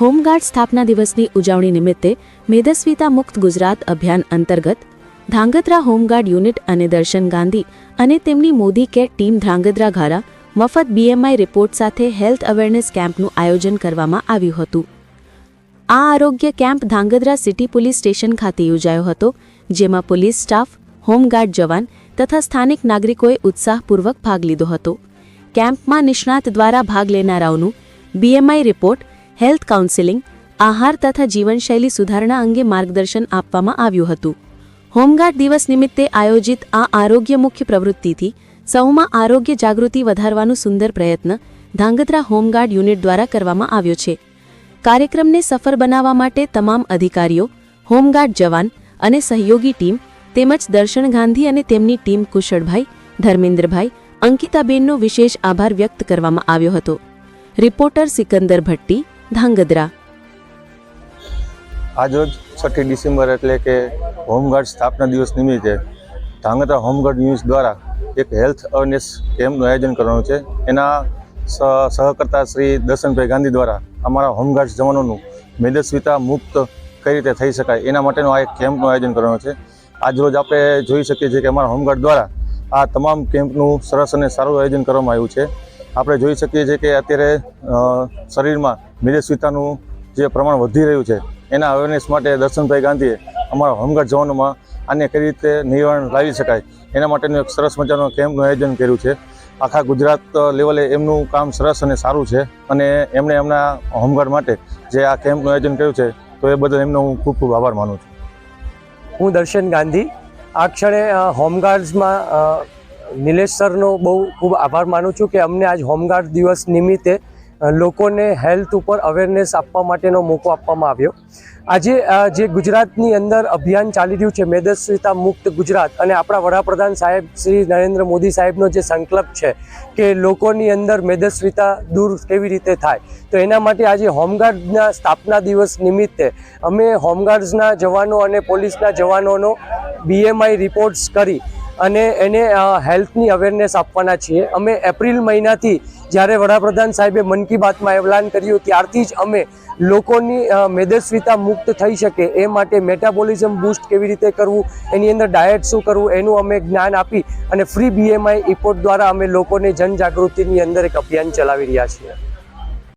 Home guard સ્થાપના દિવસની ઉજવણી નિમિત્તે મેદસ્વીતા મુક્ત ગુજરાત અભિયાન અંતર્ગત ધ્રાંગધ્રા હોમગાર્ડ યુનિટ અને દર્શન ગાંધી અને તેમની મોદી કેર ટીમ ધ્રાંગધ્રા દ્વારા મફત બીએમઆઈ રિપોર્ટ સાથે હેલ્થ અવેરનેસ કેમ્પનું આયોજન કરવામાં આવ્યું હતું. આ આરોગ્ય camp Dhangadhra city police station ખાતે યોજાયો હતો, જેમાં પોલીસ સ્ટાફ, હોમગાર્ડ જવાન તથા સ્થાનિક નાગરિકોએ ઉત્સાહપૂર્વક ભાગ લીધો હતો. કેમ્પમાં નિષ્ણાત દ્વારા ભાગ લેનારાઓનું B M I report health counselling, આહાર તથા જીવનશૈલી સુધારણા અંગે માર્ગદર્શન આપવામાં આવ્યું હતું. હોમગાર્ડ દિવસ નિમિત્તે આયોજિત આ આરોગ્ય મુખ્ય પ્રવૃત્તિથી સૌમાં આરોગ્ય જાગૃતિ વધારવાનું સુંદર પ્રયત્ન ધાંગધ્રા હોમગાર્ડ યુનિટ દ્વારા કરવામાં આવ્યો છે. કાર્યક્રમને સફળ બનાવવા માટે તમામ અધિકારીઓ, હોમગાર્ડ જવાન અને સહયોગી ટીમ તેમજ દર્શન ગાંધી અને તેમની ટીમ કુશળભાઈ, ધર્મેન્દ્રભાઈ, અંકિતાબેનનો વિશેષ આભાર વ્યક્ત કરવામાં આવ્યો હતો. રિપોર્ટર સિકંદર ભટ્ટી ધાંગધ્રા. આજરોજ છઠ્ઠી ડિસેમ્બર એટલે કે હોમગાર્ડ સ્થાપના દિવસ નિમિત્તે ધાંગધ્રા હોમગાર્ડ ન્યૂઝ દ્વારા એક હેલ્થ અવેરનેસ કેમ્પનું આયોજન કરવાનું છે. એના સહ સહકર્તા શ્રી દર્શનભાઈ ગાંધી દ્વારા અમારા હોમગાર્ડ જવાનોનું મેદસ્વીતા મુક્ત કઈ રીતે થઈ શકાય એના માટેનું આ એક કેમ્પનું આયોજન કરવાનું છે. આજરોજ આપણે જોઈ શકીએ છીએ કે અમારા હોમગાર્ડ દ્વારા આ તમામ કેમ્પનું સરસ અને સારું આયોજન કરવામાં આવ્યું છે. આપણે જોઈ શકીએ છીએ કે અત્યારે શરીરમાં મેદસ્વીતાનું જે પ્રમાણ વધી રહ્યું છે, એના અવેરનેસ માટે દર્શનભાઈ ગાંધીએ અમારા હોમગાર્ડ જવાનોમાં આને કઈ રીતે નિવારણ લાવી શકાય, એના માટેનું એક સરસ મજાનું કેમ્પનું આયોજન કર્યું છે. આખા ગુજરાત લેવલે એમનું કામ સરસ અને સારું છે અને એમણે એમના હોમગાર્ડ માટે જે આ કેમ્પનું આયોજન કર્યું છે, તો એ બદલ એમનો હું ખૂબ ખૂબ આભાર માનું છું. હું દર્શન ગાંધી. આ ક્ષણે હોમગાર્ડ્સમાં નિલેશ સરનો બહુ ખૂબ આભાર માનું છું કે અમને આજ હોમગાર્ડ દિવસ નિમિત્તે લોકોને હેલ્થ ઉપર અવેરનેસ આપવા માટેનો મોકો આપવામાં આવ્યો. આજે જે ગુજરાતની અંદર અભિયાન ચાલી રહ્યું છે, મેદસ્વીતા મુક્ત ગુજરાત અને આપણા વડાપ્રધાન સાહેબ શ્રી નરેન્દ્ર મોદી સાહેબનો જે સંકલ્પ છે કે લોકોની અંદર મેદસ્વીતા દૂર કેવી રીતે થાય, તો એના માટે આજે હોમગાર્ડના સ્થાપના દિવસ નિમિત્તે અમે હોમગાર્ડ્સના જવાનો અને પોલીસના જવાનોનો બીએમઆઈ રિપોર્ટ્સ કરી અને એને હેલ્થની અવેરનેસ આપવાના છીએ. અમે એપ્રિલ મહિનાથી જ્યારે વડાપ્રધાન સાહેબે મન કી બાતમાં એલાન કર્યું ત્યારથી જ અમે લોકોની મેદસ્વીતા મુક્ત થઈ શકે એ માટે મેટાબોલિઝમ બૂસ્ટ કેવી રીતે કરવું, એની અંદર ડાયટ શું કરવું, એનું અમે જ્ઞાન આપી અને ફ્રી બીએમઆઈ રિપોર્ટ દ્વારા અમે લોકોને જનજાગૃતિની અંદર એક અભિયાન ચલાવી રહ્યા છીએ.